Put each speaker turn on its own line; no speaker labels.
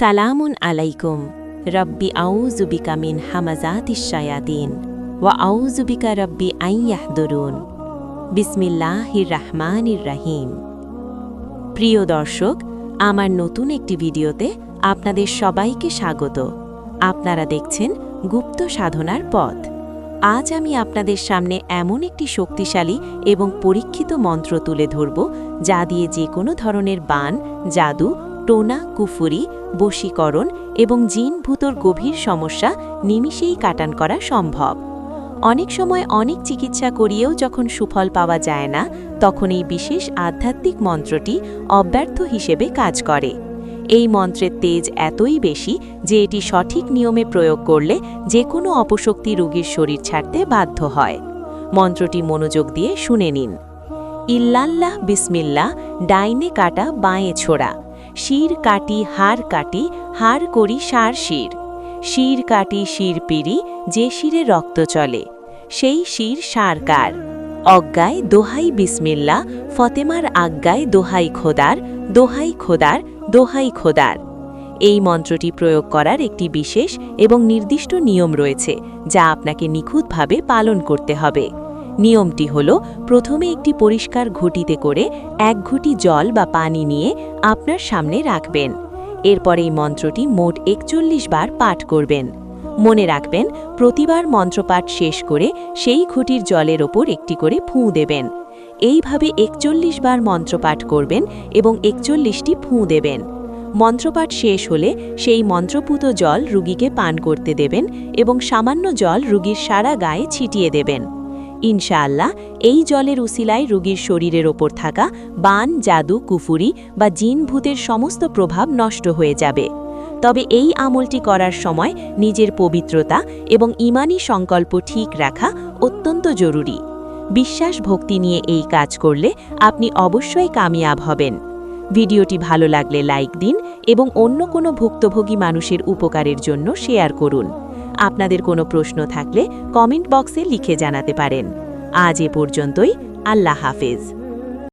সালামুন আলাইকুম। রব্বি আউজুবিকা মিন হামাজাতিস শায়াতিন ওয়া আউজুবিকা রব্বি আইয়াহদুরুন বিসমিল্লাহির রাহমানির রাহিম। প্রিয় দর্শক, আমার নতুন একটি ভিডিওতে আপনাদের সবাইকে স্বাগত। আপনারা দেখছেন গুপ্ত সাধনার পথ। আজ আমি আপনাদের সামনে এমন একটি শক্তিশালী এবং পরীক্ষিত মন্ত্র তুলে ধরব, যা দিয়ে যে কোনো ধরনের বান, জাদু টোনা, কুফুরি, বশীকরণ এবং জিন ভূতর গভীর সমস্যা নিমিষেই কাটান করা সম্ভব। অনেক সময় অনেক চিকিৎসা করিয়েও যখন সুফল পাওয়া যায় না, তখন এই বিশেষ আধ্যাত্মিক মন্ত্রটি অব্যর্থ হিসেবে কাজ করে। এই মন্ত্রের তেজ এতই বেশি যে এটি সঠিক নিয়মে প্রয়োগ করলে যে কোনো অপশক্তি রোগীর শরীর ছাড়তে বাধ্য হয়। মন্ত্রটি মনোযোগ দিয়ে শুনে নিন। ইল্লাল্লাহ বিসমিল্লাহ, ডাইনে কাটা বাঁয়ে ছোড়া। শির কাটি হাড় কাটি হাড় করি সার শির। শির কাটি শির পিড়ি, যে শিরে রক্ত চলে, সেই শির সারকার অজ্ঞায় দোহাই বিসমিল্লা, ফতেমার আজ্ঞায় দোহাই খোদার দোহাই খোদার দোহাই খোদার। এই মন্ত্রটি প্রয়োগ করার একটি বিশেষ এবং নির্দিষ্ট নিয়ম রয়েছে, যা আপনাকে নিখুঁতভাবে পালন করতে হবে। নিয়মটি হল, প্রথমে একটি পরিষ্কার ঘটিতে করে এক ঘটি জল বা পানি নিয়ে আপনার সামনে রাখবেন। এরপর এই মন্ত্রটি মোট একচল্লিশ বার পাঠ করবেন। মনে রাখবেন, প্রতিবার মন্ত্রপাঠ শেষ করে সেই ঘটির জলের ওপর একটি করে ফুঁ দেবেন। এইভাবে একচল্লিশ বার মন্ত্রপাঠ করবেন এবং একচল্লিশটি ফুঁ দেবেন। মন্ত্রপাঠ শেষ হলে সেই মন্ত্রপুত জল রুগীকে পান করতে দেবেন এবং সামান্য জল রুগীর সারা গায়ে ছিটিয়ে দেবেন। ইনশাআল্লাহ, এই জলের উসিলায় রোগীর শরীরের ওপর থাকা বান, জাদু, কুফুরি বা জিন ভূতের সমস্ত প্রভাব নষ্ট হয়ে যাবে। তবে এই আমলটি করার সময় নিজের পবিত্রতা এবং ইমানি সংকল্প ঠিক রাখা অত্যন্ত জরুরি। বিশ্বাস ভক্তি নিয়ে এই কাজ করলে আপনি অবশ্যই কামিয়াব হবেন। ভিডিওটি ভালো লাগলে লাইক দিন এবং অন্য কোনো ভুক্তভোগী মানুষের উপকারের জন্য শেয়ার করুন। আপনাদের কোনো প্রশ্ন থাকলে কমেন্ট বক্সে লিখে জানাতে পারেন। আজ এ পর্যন্তই আল্লাহ হাফেজ।